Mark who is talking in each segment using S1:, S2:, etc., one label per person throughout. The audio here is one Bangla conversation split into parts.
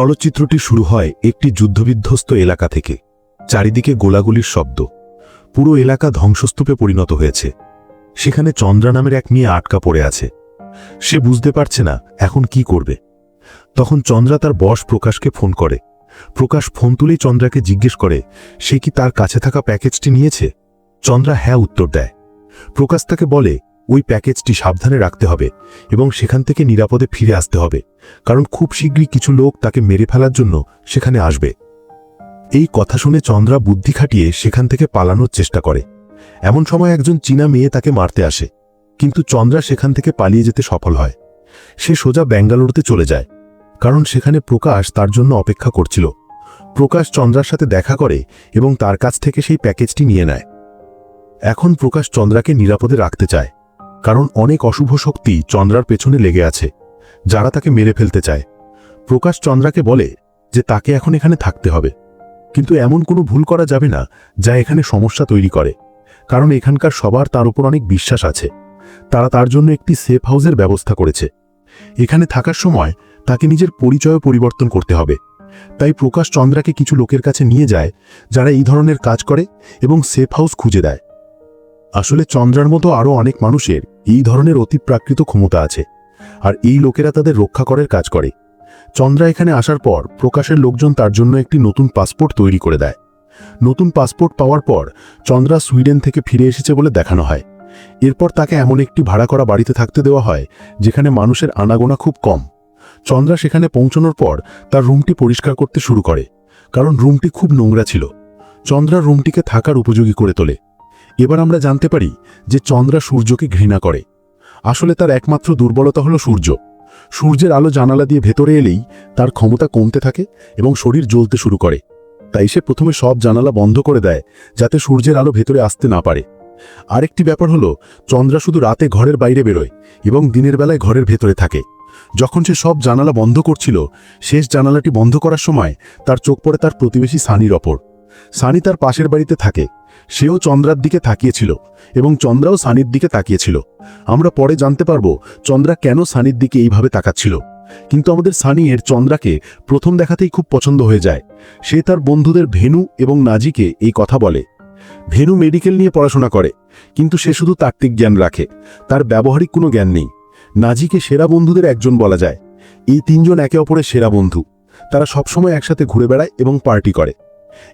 S1: চলচ্চিত্রটি শুরু হয় একটি যুদ্ধবিধ্বস্ত এলাকা থেকে। চারিদিকে গোলাগুলির শব্দ। পুরো এলাকা ধ্বংসস্তূপে পরিণত হয়েছে। সেখানে চন্দ্রা নামের এক মেয়ে আটকা পড়ে আছে। সে বুঝতে পারছে না, এখন কি করবে। তখন চন্দ্রা তার বস প্রকাশকে ফোন করে। প্রকাশ ফোন তুলেই চন্দ্রাকে জিজ্ঞেস করে, সে কি তার কাছে থাকা প্যাকেজটি নিয়েছে? চন্দ্রা হ্যাঁ উত্তর দেয়। প্রকাশ তাকে বলে ওই প্যাকেজটি সাবধানে রাখতে হবে এবং সেখান থেকে নিরাপদে ফিরে আসতে হবে, কারণ খুব শীঘ্রই কিছু লোক তাকে মেরে ফেলার জন্য সেখানে আসবে। এই কথা শুনে চন্দ্রা বুদ্ধি খাটিয়ে সেখান থেকে পালানোর চেষ্টা করে। এমন সময় একজন চীনা মেয়ে তাকে মারতে আসে, কিন্তু চন্দ্রা সেখান থেকে পালিয়ে যেতে সফল হয়। সে সোজা ব্যাঙ্গালোরতে চলে যায়, কারণ সেখানে প্রকাশ তার জন্য অপেক্ষা করছিল। প্রকাশ চন্দ্রার সাথে দেখা করে এবং তার কাছ থেকে সেই প্যাকেজটি নিয়ে নেয়। এখন প্রকাশ চন্দ্রাকে নিরাপদে রাখতে চায়। কারণ অনেক অশুভ শক্তি চন্দ্রার পেছনে লেগে আছে, যারা তাকে মেরে ফেলতে চায়। প্রকাশ চন্দ্রাকে বলে যে তাকে এখন এখানে থাকতে হবে। কিন্তু এমন কোনো ভুল করা যাবে না যা এখানে সমস্যা তৈরি করে, কারণ এখানকার সবার তার উপর অনেক বিশ্বাস আছে। তারা তার জন্য একটি সেফ হাউসের ব্যবস্থা করেছে। এখানে থাকার সময় তাকে নিজের পরিচয় পরিবর্তন করতে হবে। তাই প্রকাশ চন্দ্রাকে কিছু লোকের কাছে নিয়ে যায়, যারা এই ধরনের কাজ করে এবং সেফ হাউস খুঁজে দেয়। আসলে চন্দ্রার মতো আরও অনেক মানুষের এই ধরনের অতিপ্রাকৃত ক্ষমতা আছে, আর এই লোকেরা তাদের রক্ষা করার কাজ করে। চন্দ্রা এখানে আসার পর প্রকাশের লোকজন তার জন্য একটি নতুন পাসপোর্ট তৈরি করে দেয়। নতুন পাসপোর্ট পাওয়ার পর চন্দ্রা সুইডেন থেকে ফিরে এসেছে বলে দেখানো হয়। এরপর তাকে এমন একটি ভাড়া করা বাড়িতে থাকতে দেওয়া হয়, যেখানে মানুষের আনাগোনা খুব কম। চন্দ্রা সেখানে পৌঁছানোর পর তার রুমটি পরিষ্কার করতে শুরু করে, কারণ রুমটি খুব নোংরা ছিল। চন্দ্রা রুমটিকে থাকার উপযোগী করে তোলে। এবার আমরা জানতে পারি যে চন্দ্রা সূর্যকে ঘৃণা করে। আসলে তার একমাত্র দুর্বলতা হলো সূর্য। সূর্যের আলো জানালা দিয়ে ভেতরে এলেই তার ক্ষমতা কমতে থাকে এবং শরীর জ্বলতে শুরু করে। তাই সে প্রথমে সব জানালা বন্ধ করে দেয় যাতে সূর্যের আলো ভেতরে আসতে না পারে। আরেকটি ব্যাপার হলো, চন্দ্রা শুধু রাতে ঘরের বাইরে বেরোয় এবং দিনের বেলায় ঘরের ভেতরে থাকে। যখন সে সব জানালা বন্ধ করছিল, শেষ জানালাটি বন্ধ করার সময় তার চোখ পড়ে তার প্রতিবেশী সানির ওপর। সানি তার পাশের বাড়িতে থাকে। সেও চন্দ্রার দিকে তাকিয়েছিল এবং চন্দ্রাও সানির দিকে তাকিয়েছিল। আমরা পরে জানতে পারব চন্দ্রা কেন সানির দিকে এইভাবে তাকাচ্ছিল। কিন্তু আমাদের সানি এর চন্দ্রাকে প্রথম দেখাতেই খুব পছন্দ হয়ে যায়। সে তার বন্ধুদের ভেনু এবং নাজিকে এই কথা বলে। ভেনু মেডিকেল নিয়ে পড়াশোনা করে, কিন্তু সে শুধু তাত্ত্বিক জ্ঞান রাখে, তার ব্যবহারিক কোনো জ্ঞান নেই। নাজিকে সেরা বন্ধুদের একজন বলা যায়। এই তিনজন একে অপরের সেরা বন্ধু। তারা সবসময় একসাথে ঘুরে বেড়ায় এবং পার্টি করে।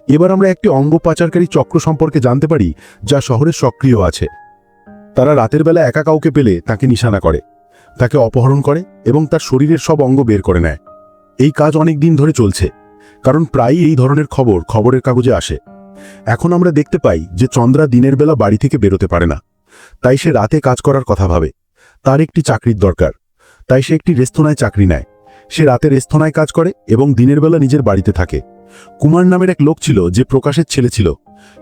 S1: এবার আমরা একটি অঙ্গ পাচারকারী চক্র সম্পর্কে জানতে পারি, যা শহরে সক্রিয় আছে। তারা রাতের বেলা একা কাউকে পেলে তাকে নিশানা করে, তাকে অপহরণ করে এবং তার শরীরের সব অঙ্গ বের করে নেয়। এই কাজ অনেক দিন ধরে চলছে, কারণ প্রায়ই এই ধরনের খবর খবরের কাগজে আসে। এখন আমরা দেখতে পাই যে চন্দ্রা দিনের বেলা বাড়ি থেকে বেরোতে পারে না। তাই সে রাতে কাজ করার কথা ভাবে। তার একটি চাকরির দরকার। তাই সে একটি রেস্তোনায় চাকরি নেয়। সে রাতে রেস্তোনায় কাজ করে এবং দিনের বেলা নিজের বাড়িতে থাকে। কুমার নামের এক লোক ছিল যে প্রকাশের ছেলে ছিল।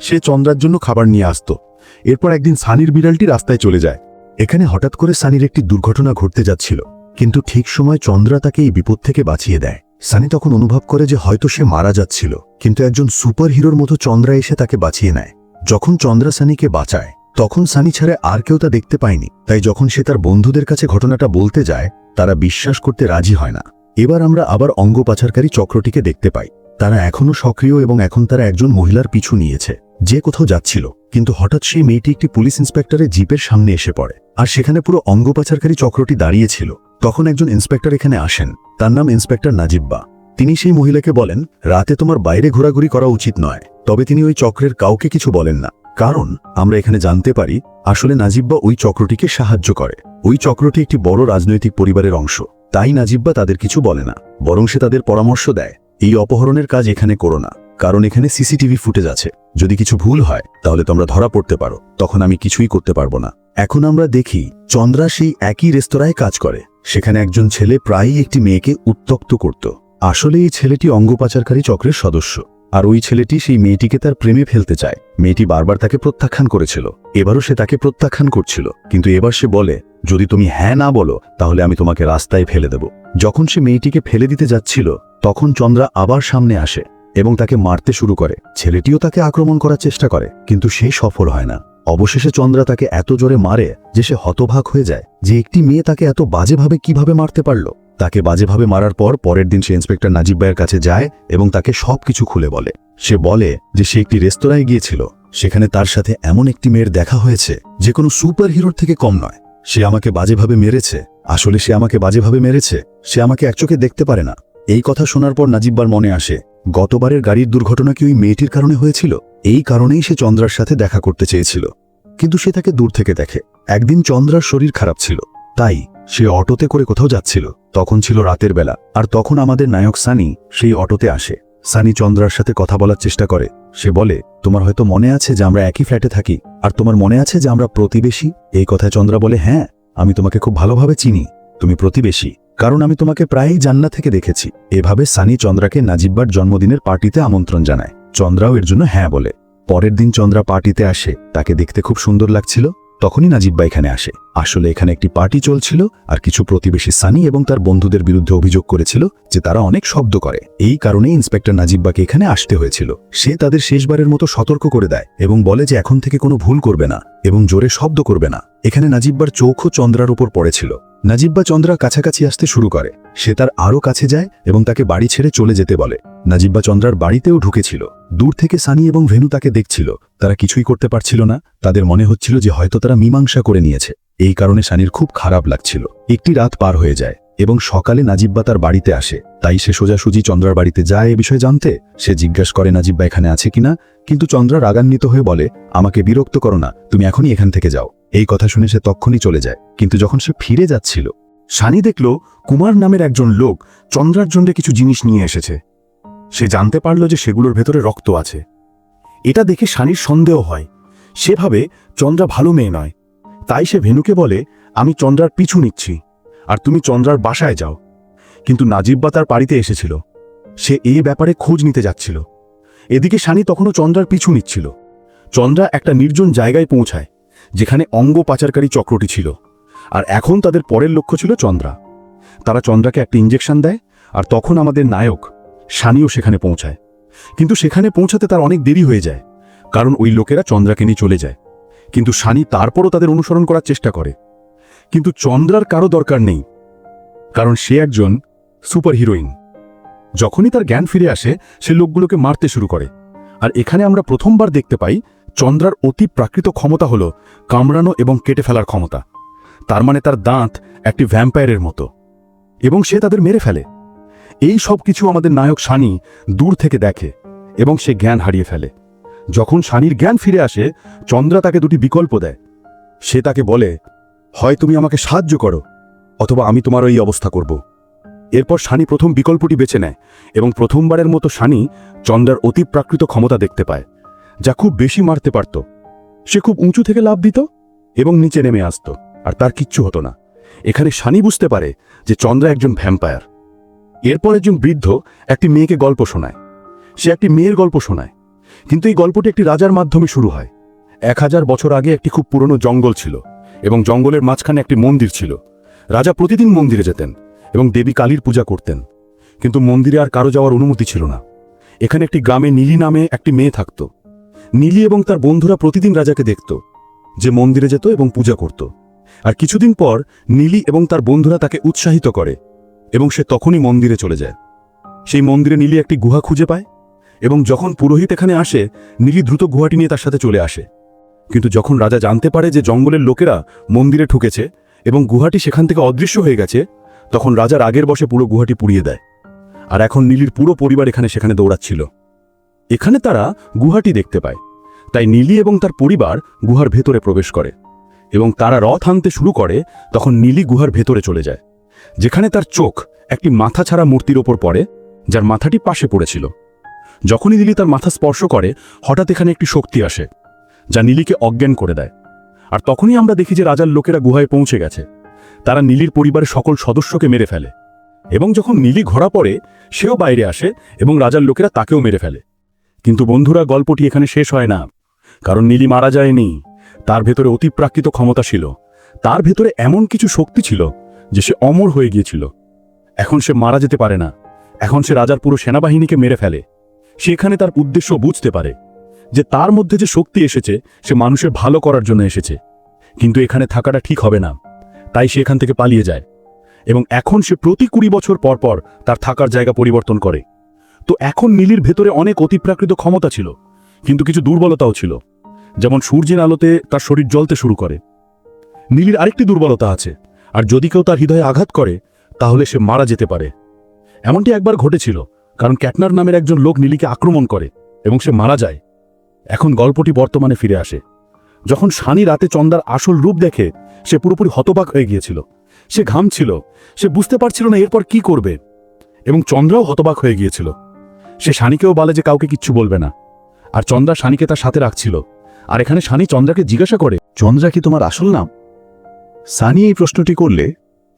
S1: সে চন্দ্রার জন্য খাবার নিয়ে আসত। এরপর একদিন সানির বিড়ালটি রাস্তায় চলে যায়। এখানে হঠাৎ করে সানির একটি দুর্ঘটনা ঘটতে যাচ্ছিল। কিন্তু ঠিক সময় চন্দ্রা তাকে এই বিপদ থেকে বাঁচিয়ে দেয়। সানি তখন অনুভব করে যে হয়তো সে মারা যাচ্ছিল। কিন্তু একজন সুপার হিরোর মতো চন্দ্রা এসে তাকে বাঁচিয়ে নেয়। যখন চন্দ্রা সানিকে বাঁচায়, তখন সানি ছাড়া আর কেউ তা দেখতে পায়নি। তাই যখন সে তার বন্ধুদের কাছে ঘটনাটা বলতে যায়, তারা বিশ্বাস করতে রাজি হয় না। এবার আমরা আবার অঙ্গ পাচারকারী চক্রটিকে দেখতে পাই। তারা এখনও সক্রিয় এবং এখন তারা একজন মহিলার পিছু নিয়েছে। যে কোথাও যাচ্ছিল, কিন্তু হঠাৎ সেই মেয়েটি একটি পুলিশ ইন্সপেক্টরের জিপের সামনে এসে পড়ে। আর সেখানে পুরো অঙ্গ পাচারকারী চক্রটি দাঁড়িয়েছিল। তখন একজন ইন্সপেক্টর এখানে আসেন। তার নাম ইন্সপেক্টর নাজিব্বা তিনি সেই মহিলাকে বলেন, রাতে তোমার বাইরে ঘোরাঘুরি করা উচিত নয়। তবে তিনি ওই চক্রের কাউকে কিছু বলেন না। কারণ, আমরা এখানে জানতে পারি, আসলে নাজিব্বা ওই চক্রটিকে সাহায্য করে। ওই চক্রটি একটি বড় রাজনৈতিক পরিবারের অংশ। তাই নাজিব্বা তাদের কিছু বলে না। বরং সে তাদের পরামর্শ দেয়। এই অপহরণের কাজ এখানে করো না, কারণ এখানে সিসিটিভি ফুটেজ আছে। যদি কিছু ভুল হয়, তাহলে তোমরা ধরা পড়তে পারো। তখন আমি কিছুই করতে পারব না। এখন আমরা দেখি, চন্দ্রা সেই একই রেস্তোরাঁয় কাজ করে। সেখানে একজন ছেলে প্রায়ই একটি মেয়েকে উত্তক্ত করত। আসলে এই ছেলেটি অঙ্গ পাচারকারী চক্রের সদস্য। আর ওই ছেলেটি সেই মেয়েটিকে তার প্রেমে ফেলতে চায়। মেয়েটি বারবার তাকে প্রত্যাখ্যান করেছিল। এবারও সে তাকে প্রত্যাখ্যান করছিল। কিন্তু এবার সে বলে, যদি তুমি হ্যাঁ না বলো, তাহলে আমি তোমাকে রাস্তায় ফেলে দেব। যখন সে মেয়েটিকে ফেলে দিতে যাচ্ছিল তখন চন্দ্রা আবার সামনে আসে এবং তাকে মারতে শুরু করে। ছেলেটিও তাকে আক্রমণ করার চেষ্টা করে, কিন্তু সে সফল হয় না। অবশেষে চন্দ্রা তাকে এত জোরে মারে যে সে হতভাগ হয়ে যায় যে একটি মেয়ে তাকে এত বাজেভাবে কীভাবে মারতে পারল। তাকে বাজেভাবে মারার পর পরের দিন সে ইন্সপেক্টর নাজিব ভাইয়ের কাছে যায় এবং তাকে সবকিছু খুলে বলে। সে বলে যে সে একটি রেস্তোরাঁয় গিয়েছিল। সেখানে তার সাথে এমন একটি মেয়ের দেখা হয়েছে যে কোনো সুপার হিরোর থেকে কম নয়। সে আমাকে বাজেভাবে মেরেছে। আসলে সে আমাকে বাজেভাবে মেরেছে। সে আমাকে একচোখে দেখতে পারে না। এই কথা শোনার পর নাজিব্বার মনে আসে, গতবারের গাড়ির দুর্ঘটনা কি ওই মেয়েটির কারণে হয়েছিল? এই কারণেই সে চন্দ্রার সাথে দেখা করতে চেয়েছিল। কিন্তু সে তাকে দূর থেকে দেখে। একদিন চন্দ্রার শরীর খারাপ ছিল। তাই সে অটোতে করে কোথাও যাচ্ছিল। তখন ছিল রাতের বেলা। আর তখন আমাদের নায়ক সানি সেই অটোতে আসে। সানি চন্দ্রার সাথে কথা বলার চেষ্টা করে। সে বলে, তোমার হয়তো মনে আছে যে আমরা একই ফ্ল্যাটে থাকি। আর তোমার মনে আছে যে আমরা প্রতিবেশী? এই কথায় চন্দ্রা বলে হ্যাঁ আমি তোমাকে খুব ভালোভাবে চিনি। তুমি প্রতিবেশী। কারণ আমি তোমাকে প্রায়ই জান্না থেকে দেখেছি। এভাবে সানি চন্দ্রাকে নাজিব্বার জন্মদিনের পার্টিতে আমন্ত্রণ জানায়। চন্দ্রাও এর জন্য হ্যাঁ বলে। পরের দিন চন্দ্রা পার্টিতে আসে। তাকে দেখতে খুব সুন্দর লাগছিল। তখনই নাজিব্বা এখানে আসে। আসলে এখানে একটি পার্টি চলছিল আর কিছু প্রতিবেশী সানি এবং তার বন্ধুদের বিরুদ্ধে অভিযোগ করেছিল যে তারা অনেক শব্দ করে। এই কারণেই ইন্সপেক্টর নাজিব্বাকে এখানে আসতে হয়েছিল। সে তাদের শেষবারের মতো সতর্ক করে দেয় এবং বলে যে এখন থেকে কোনো ভুল করবে না এবং জোরে শব্দ করবে না। এখানে নাজিব্বার চোখও চন্দ্রার উপর পড়েছিল। নাজিব্বা চন্দ্রা কাছাকাছি আসতে শুরু করে। সে তার আরও কাছে যায় এবং তাকে বাড়ি ছেড়ে চলে যেতে বলে। নাজিব্বা চন্দ্রার বাড়িতেও ঢুকেছিল। দূর থেকে সানি এবং ভেনু তাকে দেখছিল। তারা কিছুই করতে পারছিল না। তাদের মনে হচ্ছিল যে হয়তো তারা মীমাংসা করে নিয়েছে। এই কারণে সানির খুব খারাপ লাগছিল। একটি রাত পার হয়ে যায় এবং সকালে নাজিব্বা তার বাড়িতে আসে। তাই সে সোজাসুজি চন্দ্রার বাড়িতে যায় এ বিষয়ে জানতে। সে জিজ্ঞাসা করে নাজিব্বা এখানে আছে কিনা? কিন্তু চন্দ্রা রাগান্বিত হয়ে বলে, আমাকে বিরক্ত করো না। তুমি এখনই এখান থেকে যাও। এই কথা শুনে সে তক্ষণই চলে যায়। কিন্তু যখন সে ফিরে যাচ্ছিল,
S2: সানি দেখল কুমার নামের একজন লোক চন্দ্রার জন্য কিছু জিনিস নিয়ে এসেছে। সে জানতে পারল যে সেগুলোর ভেতরে রক্ত আছে। এটা দেখে সানির সন্দেহ হয়। সেভাবে চন্দ্রা ভালো মেয়ে নয়। তাই সে ভেনুকে বলে, আমি চন্দ্রার পিছু নিচ্ছি, আর তুমি চন্দ্রার বাসায় যাও। কিন্তু নাজিব্বা তার বাড়িতে এসেছিল। সে এই ব্যাপারে খোঁজ নিতে যাচ্ছিল। এদিকে সানি তখনও চন্দ্রার পিছু নিচ্ছিল। চন্দ্রা একটা নির্জন জায়গায় পৌঁছায়। যেখানে অঙ্গ পাচারকারী চক্রটি ছিল, আর এখন তাদের পরের লক্ষ্য ছিল চন্দ্রা। তারা চন্দ্রাকে একটা ইঞ্জেকশন দেয়, আর তখন আমাদের নায়ক সানিও সেখানে পৌঁছায়। কিন্তু সেখানে পৌঁছাতে তার অনেক দেরি হয়ে যায়, কারণ ওই লোকেরা চন্দ্রাকে নিয়ে চলে যায়। কিন্তু সানি তারপরও তাদের অনুসরণ করার চেষ্টা করে। কিন্তু চন্দ্রার কারও দরকার নেই, কারণ সে একজন সুপার হিরোইন যখনই তার জ্ঞান ফিরে আসে, সে লোকগুলোকে মারতে শুরু করে। আর এখানে আমরা প্রথমবার দেখতে পাই চন্দ্রার অতি প্রাকৃত ক্ষমতা হল কামড়ানো এবং কেটে ফেলার ক্ষমতা। তার মানে তার দাঁত একটি ভ্যাম্পায়ারের মতো। এবং সে তাদের মেরে ফেলে। এই সব কিছু আমাদের নায়ক সানি দূর থেকে দেখে এবং সে জ্ঞান হারিয়ে ফেলে। যখন সানির জ্ঞান ফিরে আসে, চন্দ্রা তাকে দুটি বিকল্প দেয়। সে তাকে বলে, হয় তুমি আমাকে সাহায্য করো, অথবা আমি তোমার এই অবস্থা করব। এরপর সানি প্রথম বিকল্পটি বেছে নেয় এবং প্রথমবারের মতো সানি চন্দ্রার অতি প্রাকৃত ক্ষমতা দেখতে পায়। যা খুব বেশি মারতে পারত। সে খুব উঁচু থেকে লাভ দিত এবং নিচে নেমে আসত, আর তার কিচ্ছু হতো না। এখানে সানি বুঝতে পারে যে চন্দ্রা একজন ভ্যাম্পায়ার। এরপর একজন বৃদ্ধ একটি মেয়েকে গল্প শোনায়। সে একটি মেয়ের গল্প শোনায়। কিন্তু এই গল্পটি একটি রাজার মাধ্যমে শুরু হয়। এক হাজার বছর আগে একটি খুব পুরনো জঙ্গল ছিল এবং জঙ্গলের মাঝখানে একটি মন্দির ছিল। রাজা প্রতিদিন মন্দিরে যেতেন এবং দেবী কালীর পূজা করতেন। কিন্তু মন্দিরে আর কারও যাওয়ার অনুমতি ছিল না। এখানে একটি গ্রামে নীলি নামে একটি মেয়ে থাকত। নীলি এবং তার বন্ধুরা প্রতিদিন রাজাকে দেখত, যে মন্দিরে যেত এবং পূজা করত। আর কিছুদিন পর নীলি এবং তার বন্ধুরা তাকে উৎসাহিত করে এবং সে তখনই মন্দিরে চলে যায়। সেই মন্দিরে নীলি একটি গুহা খুঁজে পায় এবং যখন পুরোহিত এখানে আসে নীলি দ্রুত গুহাটি নিয়ে তার সাথে চলে আসে। কিন্তু যখন রাজা জানতে পারে যে জঙ্গলের লোকেরা মন্দিরে ঠুকেছে এবং গুহাটি সেখান থেকে অদৃশ্য হয়ে গেছে, তখন রাজার আগের বসে পুরো গুহাটি পুড়িয়ে দেয়। আর এখন নীলির পুরো পরিবার এখানে সেখানে দৌড়াচ্ছিল। এখানে তারা গুহাটি দেখতে পায়। তাই নীলি এবং তার পরিবার গুহার ভেতরে প্রবেশ করে এবং তারা রথ আনতে শুরু করে তখন নীলি গুহার ভেতরে চলে যায়। যেখানে তার চোখ একটি মাথা ছাড়া মূর্তির ওপর পড়ে, যার মাথাটি পাশে পড়েছিল। যখনই নীলি তার মাথা স্পর্শ করে, হঠাৎ এখানে একটি শক্তি আসে, যা নীলিকে অজ্ঞান করে দেয়। আর তখনই আমরা দেখি যে রাজার লোকেরা গুহায় পৌঁছে গেছে। তারা নীলির পরিবারের সকল সদস্যকে মেরে ফেলে এবং যখন নীলি ঘোরা পড়ে, সেও বাইরে আসে এবং রাজার লোকেরা তাকেও মেরে ফেলে। কিন্তু বন্ধুরা, গল্পটি এখানে শেষ হয় না, কারণ নীলি মারা যায়নি। তার ভেতরে অতিপ্রাকৃত ক্ষমতা ছিল। তার ভেতরে এমন কিছু শক্তি ছিল যে সে অমর হয়ে গিয়েছিল। এখন সে মারা যেতে পারে না। এখন সে রাজার পুরো সেনাবাহিনীকে মেরে ফেলে। সেখানে তার উদ্দেশ্য বুঝতে পারে যে তার মধ্যে যে শক্তি এসেছে, সে মানুষের ভালো করার জন্য এসেছে। কিন্তু এখানে থাকাটা ঠিক হবে না। তাই সে এখান থেকে পালিয়ে যায়। এবং এখন সে প্রতি কুড়ি বছর পর পর তার থাকার জায়গা পরিবর্তন করে। তো এখন নীলির ভেতরে অনেক অতিপ্রাকৃত ক্ষমতা ছিল, কিন্তু কিছু দুর্বলতাও ছিল। যেমন সূর্যের আলোতে তার শরীর জ্বলতে শুরু করে। নীলির আরেকটি দুর্বলতা আছে, আর যদি কেউ তার হৃদয়ে আঘাত করে, তাহলে সে মারা যেতে পারে। এমনটি একবার ঘটেছিল, কারণ ক্যাটনার নামের একজন লোক নীলিকে আক্রমণ করে, এবং সে মারা যায়। এখন গল্পটি বর্তমানে ফিরে আসে। যখন সানি রাতে চন্দার আসল রূপ দেখে, সে পুরোপুরি হতবাক হয়ে গিয়েছিল। সে ঘামছিল, সে বুঝতে পারছিল না এরপর কি করবে, এবং চন্দ্রাও হতবাক হয়ে গিয়েছিল। সে শানিকেও বলে যে কাউকে কিচ্ছু বলবে না। আর চন্দ্রা শানিকে তার সাথে রাখছিল। আর এখানে শানি চন্দ্রাকে জিজ্ঞাসা করে,
S1: চন্দ্রা কি তোমার আসল নাম? সানি এই প্রশ্নটি করলে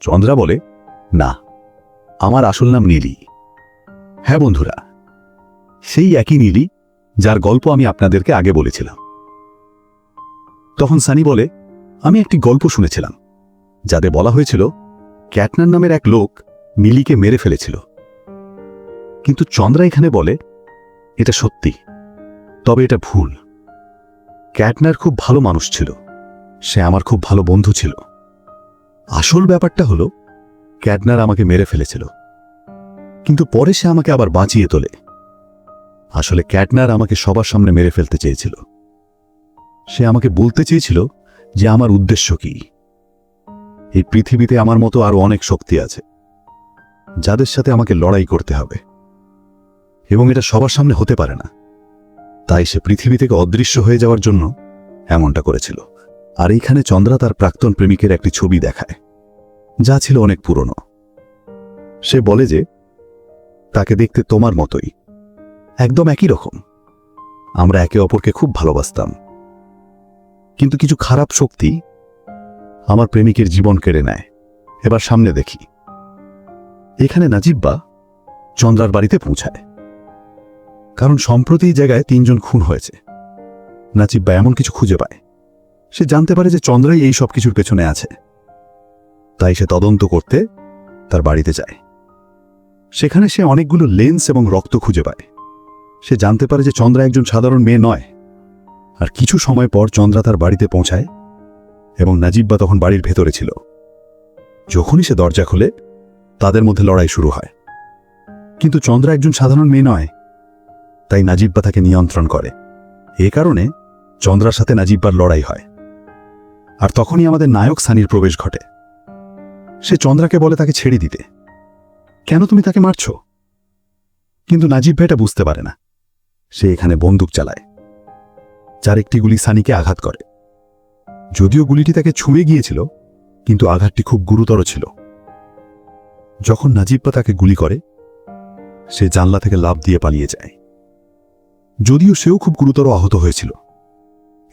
S1: চন্দ্রা বলে, না, আমার আসল নাম নীলি। হ্যাঁ বন্ধুরা, সেই একই নীলি যার গল্প আমি আপনাদেরকে আগে বলেছিলাম। তখন সানি বলে, আমি একটি গল্প শুনেছিলাম, যাতে বলা হয়েছিল, ক্যাটনার নামের এক লোক নীলিকে মেরে ফেলেছিল। কিন্তু চন্দ্রা এখানে বলে, এটা সত্যি, তবে এটা ভুল। ক্যাটনার খুব ভালো মানুষ ছিল। সে আমার খুব ভালো বন্ধু ছিল। আসল ব্যাপারটা হলো, ক্যাটনার আমাকে মেরে ফেলেছিল। কিন্তু পরে সে আমাকে আবার বাঁচিয়ে তোলে। আসলে ক্যাটনার আমাকে সবার সামনে মেরে ফেলতে চেয়েছিল। সে আমাকে বলতে চেয়েছিল যে আমার উদ্দেশ্য কি। এই পৃথিবীতে আমার মতো আরও অনেক শক্তি আছে, যাদের সাথে আমাকে লড়াই করতে হবে। এবং এটা সবার সামনে হতে পারে না। তাই সে পৃথিবী থেকে অদৃশ্য হয়ে যাওয়ার জন্য এমনটা করেছিল। আর এইখানে চন্দ্রা তার প্রাক্তন প্রেমিকের একটি ছবি দেখায়, যা ছিল অনেক পুরনো। সে বলে যে, তাকে দেখতে তোমার মতোই। একদম একই রকম। আমরা একে অপরকে খুব ভালোবাসতাম। কিন্তু কিছু খারাপ শক্তি আমার প্রেমিকের জীবন কেড়ে নেয়। এবার সামনে দেখি। এখানে নাজিব্বা চন্দ্রার বাড়িতে পৌঁছায়। কারণ সম্প্রতি এই জায়গায় তিনজন খুন হয়েছে। নাজিব্বা এমন কিছু খুঁজে পায়। সে জানতে পারে যে চন্দ্রাই এই সব কিছুর পেছনে আছে। তাই সে তদন্ত করতে তার বাড়িতে যায়। সেখানে সে অনেকগুলো লেন্স এবং রক্ত খুঁজে পায়। সে জানতে পারে যে চন্দ্রা একজন সাধারণ মেয়ে নয়। আর কিছু সময় পর চন্দ্রা তার বাড়িতে পৌঁছায় এবং নাজিব্বা তখন বাড়ির ভেতরে ছিল। যখনই সে দরজা খোলে, তাদের মধ্যে লড়াই শুরু হয়। কিন্তু চন্দ্রা একজন সাধারণ মেয়ে নয়। তাই নাজিব্বা তাকে নিয়ন্ত্রণ করে। এ কারণে চন্দ্রার সাথে নাজিব্বার লড়াই হয়। আর তখনই আমাদের নায়ক সানির প্রবেশ ঘটে। সে চন্দ্রাকে বলে তাকে ছেড়ে দিতে। কেন তুমি তাকে মারছ? কিন্তু নাজিব ভাই এটা বুঝতে পারে না। সে এখানে বন্দুক চালায়। যার একটি গুলি সানিকে আঘাত করে। যদিও গুলিটি তাকে ছুঁয়ে গিয়েছিল, কিন্তু আঘাতটি খুব গুরুতর ছিল। যখন নাজিব্বা তাকে গুলি করে, সে জানলা থেকে লাভ দিয়ে পালিয়ে যায়। যদিও সেও খুব গুরুতর আহত হয়েছিল।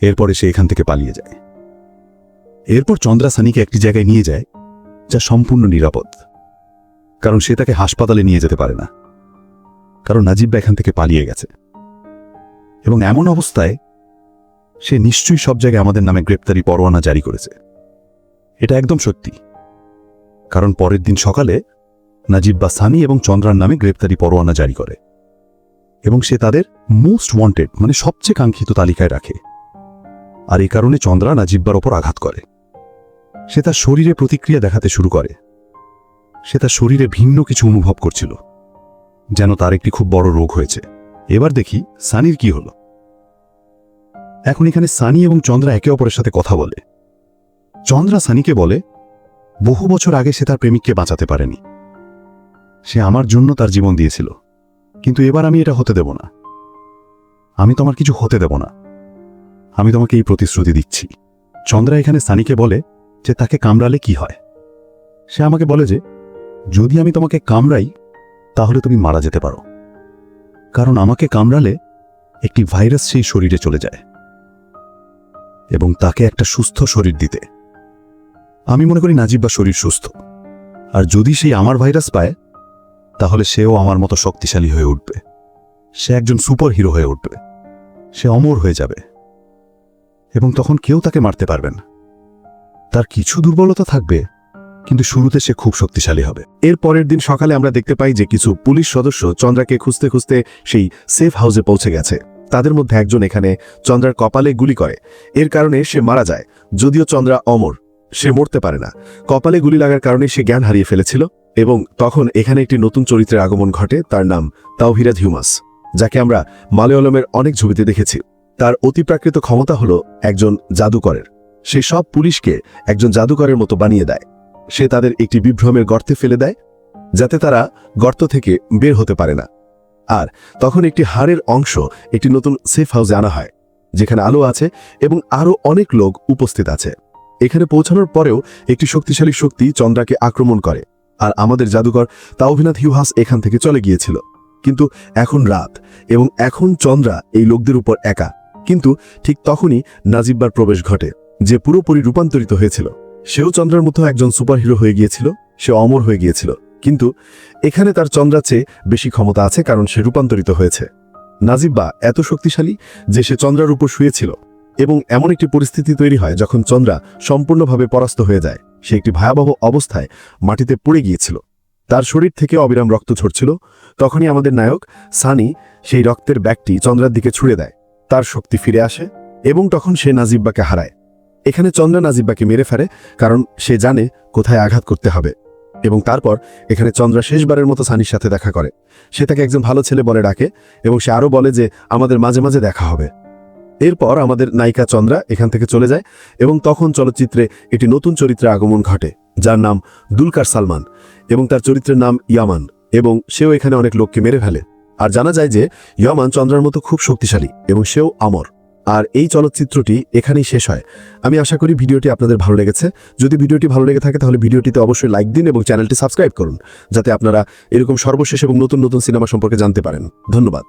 S1: এরপরে সে এখান থেকে পালিয়ে যায়। এরপর চন্দ্রা সানিকে একটি জায়গায় নিয়ে যায়, যা সম্পূর্ণ নিরাপদ। কারণ সে তাকে হাসপাতালে নিয়ে যেতে পারে না। কারণ নাজিব্বা এখান থেকে পালিয়ে গেছে। এবং এমন অবস্থায় সে নিশ্চয়ই সব জায়গায় আমাদের নামে গ্রেপ্তারি পরোয়ানা জারি করেছে। এটা একদম সত্যি। কারণ পরের দিন সকালে নাজিব্বা সানি এবং চন্দ্রার নামে গ্রেপ্তারি পরোয়ানা জারি করে। এবং সে তাদের মোস্ট ওয়ান্টেড মানে সবচেয়ে কাঙ্ক্ষিত তালিকায় রাখে। আর এই কারণে চন্দ্রা নাজিব্বার ওপর আঘাত করে। সে তার শরীরে প্রতিক্রিয়া দেখাতে শুরু করে। সে তার শরীরে ভিন্ন কিছু অনুভব করছিল, যেন তার একটি খুব বড় রোগ হয়েছে। এবার দেখি সানির কি হলো। এখন এখানে সানি এবং চন্দ্রা একে অপরের সাথে কথা বলে। চন্দ্রা সানিকে বলে, বহু বছর আগে সে তার প্রেমিককে বাঁচাতে পারেনি। সে আমার জন্য তার জীবন দিয়েছিল। কিন্তু এবার আমি এটা হতে দেব না। আমি তোমার কিছু হতে দেব না। আমি তোমাকে এই প্রতিশ্রুতি দিচ্ছি। চন্দ্রা এখানে সানিকে বলে যে তাকে কামড়ালে কি হয়। সে আমাকে বলে যে, যদি আমি তোমাকে কামড়াই, তাহলে তুমি মারা যেতে পারো। কারণ আমাকে কামড়ালে একটি ভাইরাস সেই শরীরে চলে যায়। এবং তাকে একটা সুস্থ শরীর দিতে। আমি মনে করি নাজিব্বা শরীর সুস্থ। আর যদি সেই আমার ভাইরাস পায় তাহলে সেও আমার মতো শক্তিশালী হয়ে উঠবে। সে একজন সুপার হিরো হয়ে উঠবে। সে অমর হয়ে যাবে। এবং তখন কেউ তাকে মারতে পারবে না। তার কিছু দুর্বলতা থাকবে, কিন্তু শুরুতে সে খুব শক্তিশালী হবে।
S3: এর পরের দিন সকালে আমরা দেখতে পাই যে কিছু পুলিশ সদস্য চন্দ্রাকে খুঁজতে খুঁজতে সেই সেফ হাউসে পৌঁছে গেছে। তাদের মধ্যে একজন এখানে চন্দ্রার কপালে গুলি করে। এর কারণে সে মারা যায়। যদিও চন্দ্রা অমর, সে মরতে পারে না। কপালে গুলি লাগার কারণে সে জ্ঞান হারিয়ে ফেলেছিল। এবং তখন এখানে একটি নতুন চরিত্রের আগমন ঘটে, তার নাম তাওহিরাদ হিউমাস, যাকে আমরা মালয়ালমের অনেক ছবিতে দেখেছি। তার অতিপ্রাকৃত ক্ষমতা হলো একজন জাদুকরের। সে সব পুলিশকে একজন জাদুকরের মতো বানিয়ে দেয়। সে তাদের একটি বিভ্রমের গর্তে ফেলে দেয়, যাতে তারা গর্ত থেকে বের হতে পারে না। আর তখন একটি হাড়ের অংশ একটি নতুন সেফ হাউসে আনা হয়, যেখানে আলো আছে এবং আরও অনেক লোক উপস্থিত আছে। এখানে পৌঁছানোর পরেও একটি শক্তিশালী শক্তি চন্দ্রাকে আক্রমণ করে। আর আমাদের জাদুকর তাওভিনাথ হিউহাস এখান থেকে চলে গিয়েছিল। কিন্তু এখন রাত এবং এখন চন্দ্রা এই লোকদের উপর একা। কিন্তু ঠিক তখনই নাজিব্বার প্রবেশ ঘটে, যে পুরোপুরি রূপান্তরিত হয়েছিল। সেও চন্দ্রার মতো একজন সুপারহিরো হয়ে গিয়েছিল, সে অমর হয়ে গিয়েছিল। কিন্তু এখানে তার চন্দ্রার চেয়ে বেশি ক্ষমতা আছে কারণ সে রূপান্তরিত হয়েছে। নাজিব্বা এত শক্তিশালী যে সে চন্দ্রার উপর শুয়েছিল এবং এমন একটি পরিস্থিতি তৈরি হয় যখন চন্দ্রা সম্পূর্ণভাবে পরাস্ত হয়ে যায়। সে একটি ভয়াবহ অবস্থায় মাটিতে পড়ে গিয়েছিল। তার শরীর থেকে অবিরাম রক্ত ঝরছিল। তখনই আমাদের নায়ক সানি সেই রক্তের ব্যাগটি চন্দ্রার দিকে ছুড়ে দেয়। তার শক্তি ফিরে আসে এবং তখন সে নাজিব্বাকে হারায়। এখানে চন্দ্রা নাজিব্বাকে মেরে ফেলে কারণ সে জানে কোথায় আঘাত করতে হবে এবং তারপর এখানে চন্দ্রা শেষবারের মতো সানির সাথে দেখা করে। সে তাকে একজন ভালো ছেলে বলে ডাকে এবং সে আরও বলে যে, আমাদের মাঝে মাঝে দেখা হবে। এরপর আমাদের নায়িকা চন্দ্রা এখান থেকে চলে যায় এবং তখন চলচ্চিত্রে একটি নতুন চরিত্রে আগমন ঘটে, যার নাম দুলকার সালমান এবং তার চরিত্রের নাম ইয়ামান এবং সেও এখানে অনেক লোককে মেরে ফেলে। আর জানা যায় যে ইয়ামান চন্দ্রার মতো খুব শক্তিশালী এবং সেও আমর আর এই চলচ্চিত্রটি এখানেই শেষ হয়। আমি আশা করি ভিডিওটি আপনাদের ভালো লেগেছে। যদি ভিডিওটি ভালো লেগে থাকে তাহলে ভিডিওটিতে অবশ্যই লাইক দিন এবং চ্যানেলটি সাবস্ক্রাইব করুন, যাতে আপনারা এরকম সর্বশেষ এবং নতুন নতুন সিনেমা সম্পর্কে জানতে পারেন। ধন্যবাদ।